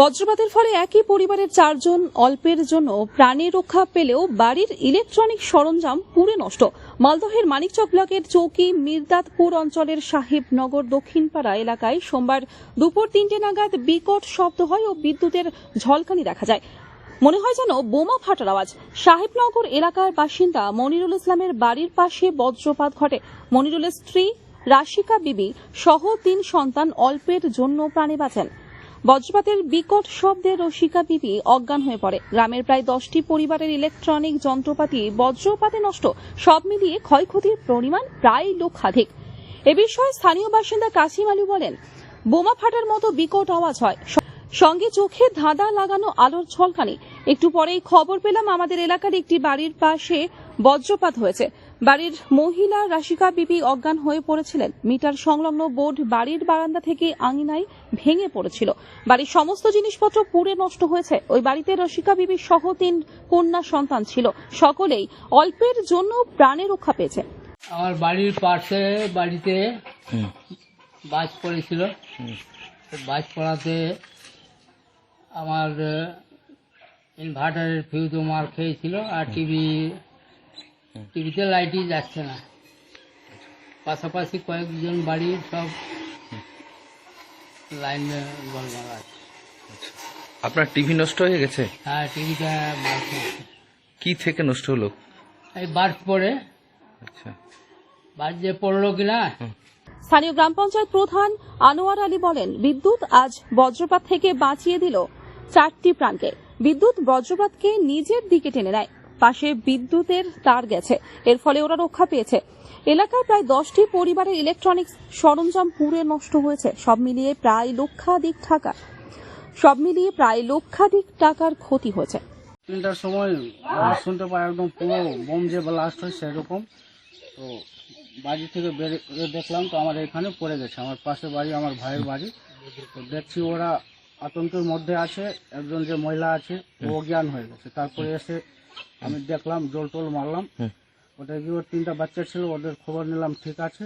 বজ্রপাতের ফলে একই পরিবারের চারজন অল্পের জন্য প্রাণী রক্ষা পেলেও বাড়ির ইলেকট্রনিক সরঞ্জাম পুড়ে নষ্ট। মালদহের মানিকচক ব্লকের চৌকি মির্দাতপুর অঞ্চলের সাহেবনগর দক্ষিণপাড়া এলাকায় সোমবার দুপুর তিনটে নাগাদ বিকট শব্দ হয় ও বিদ্যুতের ঝলকানি দেখা যায়। মনে হয় যেন বোমা ফাটার আওয়াজ। সাহেবনগর এলাকার বাসিন্দা মনিরুল ইসলামের বাড়ির পাশে বজ্রপাত ঘটে। মনিরুলের স্ত্রী রাশিকা বিবি সহ তিন সন্তান অল্পের জন্য প্রাণে বাঁচেন। বজ্রপাতের বিকট শব্দে রসিকা বিবি অজ্ঞান হয়ে পড়ে। গ্রামের প্রায় দশটি পরিবারের ইলেকট্রনিক যন্ত্রপাতি বজ্রপাতে নষ্ট, সব মিলিয়ে ক্ষয়ক্ষতির পরিমাণ প্রায় লক্ষাধিক। এ বিষয়ে স্থানীয় বাসিন্দা কাসিম আলী বলেন, বোমা ফাটার মতো বিকট আওয়াজ হয়। সঙ্গে চোখে ধাঁধা লাগানো আলোর ঝলকানি একটু পরেই খবর পেলাম, আমাদের এলাকার একটি বাড়ির পাশে বজ্রপাত হয়েছে। বাড়ির মহিলা রাশিকা বিবি অজ্ঞান হয়ে পড়েছিলেন। মিটার সংলগ্ন বোর্ড বাড়ির বারান্দা থেকে আঙিনায় ভেঙে পড়েছিল। বাড়ির সমস্ত জিনিসপত্র পুড়ে নষ্ট হয়েছে। ওই বাড়িতে রসিকা বিবি সহ তিন কন্যা সন্তান ছিল। সকলেই অল্পের জন্য প্রাণে রক্ষা পেয়েছে। আমার বাড়ির পাশে বাড়িতে বাজ পড়েছিল। তো বাজ পড়াতে আমার ইনভার্টারের ফিউজও মার খেয়েছিল। আর টিভি টিভিতে লাইটই যাচ্ছে না। পাশাপাশি কয়েকজন বাড়ির সব লাইন গলমাল আছে। আপনার টিভি নষ্ট হয়ে গেছে? হ্যাঁ টিভিটা কি থেকে নষ্ট হলো? এই বার্ফ পড়ে আচ্ছা। বাজ যে পড়ল কিনা? স্থানীয় গ্রাম পঞ্চায়েত প্রধান আনোয়ার আলী বলেন বিদ্যুৎ আজ বজ্রপাত থেকে বাঁচিয়ে দিল চারটি প্রাণকে। বিদ্যুৎ বজ্রপাতকে নিজের দিকে টেনে নেয়। পাশে বিদ্যুতের তার গেছে। এর ফলে ওরা রক্ষা পেয়েছে। এলাকায় প্রায় দশটি পরিবারের ইলেকট্রনিক্স সরঞ্জাম পুড়ে নষ্ট হয়েছে। সব মিলিয়ে প্রায় লক্ষাধিক টাকা। সব মিলিয়ে প্রায় লক্ষাধিক টাকার ক্ষতি হয়েছে। তিনটার সময় শুনতে পাই একদম পুরো বোম যে ব্লাস্ট হয় সেরকম। তো বাড়ি থেকে বেরিয়ে দেখলাম, তো আমার এখানে পড়ে গেছে। আমার পাশে বাড়ি, আমার ভাইয়ের বাড়ি। তো দেখছি ওরা আতঙ্কের মধ্যে আছে। একজন যে মহিলা আছে, ও অজ্ঞান হয়ে গেছে। তারপরে এসে আমি দেখলাম জল টল মারলাম। ওটা গিয়ে ওর তিনটা বাচ্চা ছিল ওদের খবর নিলাম ঠিক আছে।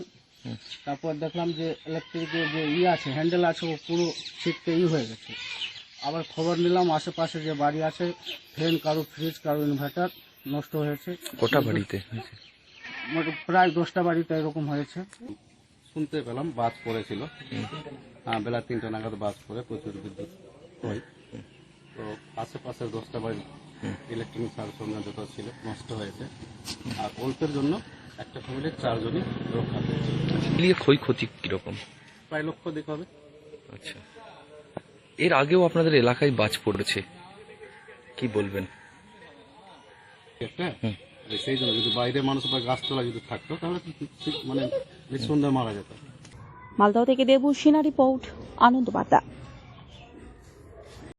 তারপর দেখলাম যে ইলেকট্রিকের যে ই আছে হ্যান্ডেল আছে ও পুরো ছিটকে ই হয়ে গেছে। আবার খবর নিলাম আশেপাশে যে বাড়ি আছে ফ্যান কারও ফ্রিজ কারও ইনভার্টার নষ্ট হয়েছে। গোটা বাড়িতে। প্রায় দশটা বাড়িতে এরকম হয়েছে। শুনতে পেলাম বাস পড়েছিল। হ্যাঁ বেলা তিনটা নাগাদ বাস পড়ে প্রচুর বিদ্যুৎ হয়। তো আশেপাশে দশটা বাড়ি ইলেকট্রনিক সরঞ্জাম যত ছিল নষ্ট হয়েছে। আর অল্পের জন্য একটা ফ্যামিলির চারজনই রক্ষা পেয়েছে। মিলিয়ে ক্ষয়ক্ষতি কীরকম? প্রায় লক্ষ দিকে হবে। আচ্ছা। এর আগেও আপনাদের এলাকায় বাজ পড়েছে। কি বলবেন? একটা? সেই জন্য যদি বাইরে মানুষ বা গাছতলা যদি থাকতো তাহলে ঠিক মানে নিঃসন্দেহে মারা যেত। মালদহ থেকে দেবু সিনা রিপোর্ট আনন্দ বার্তা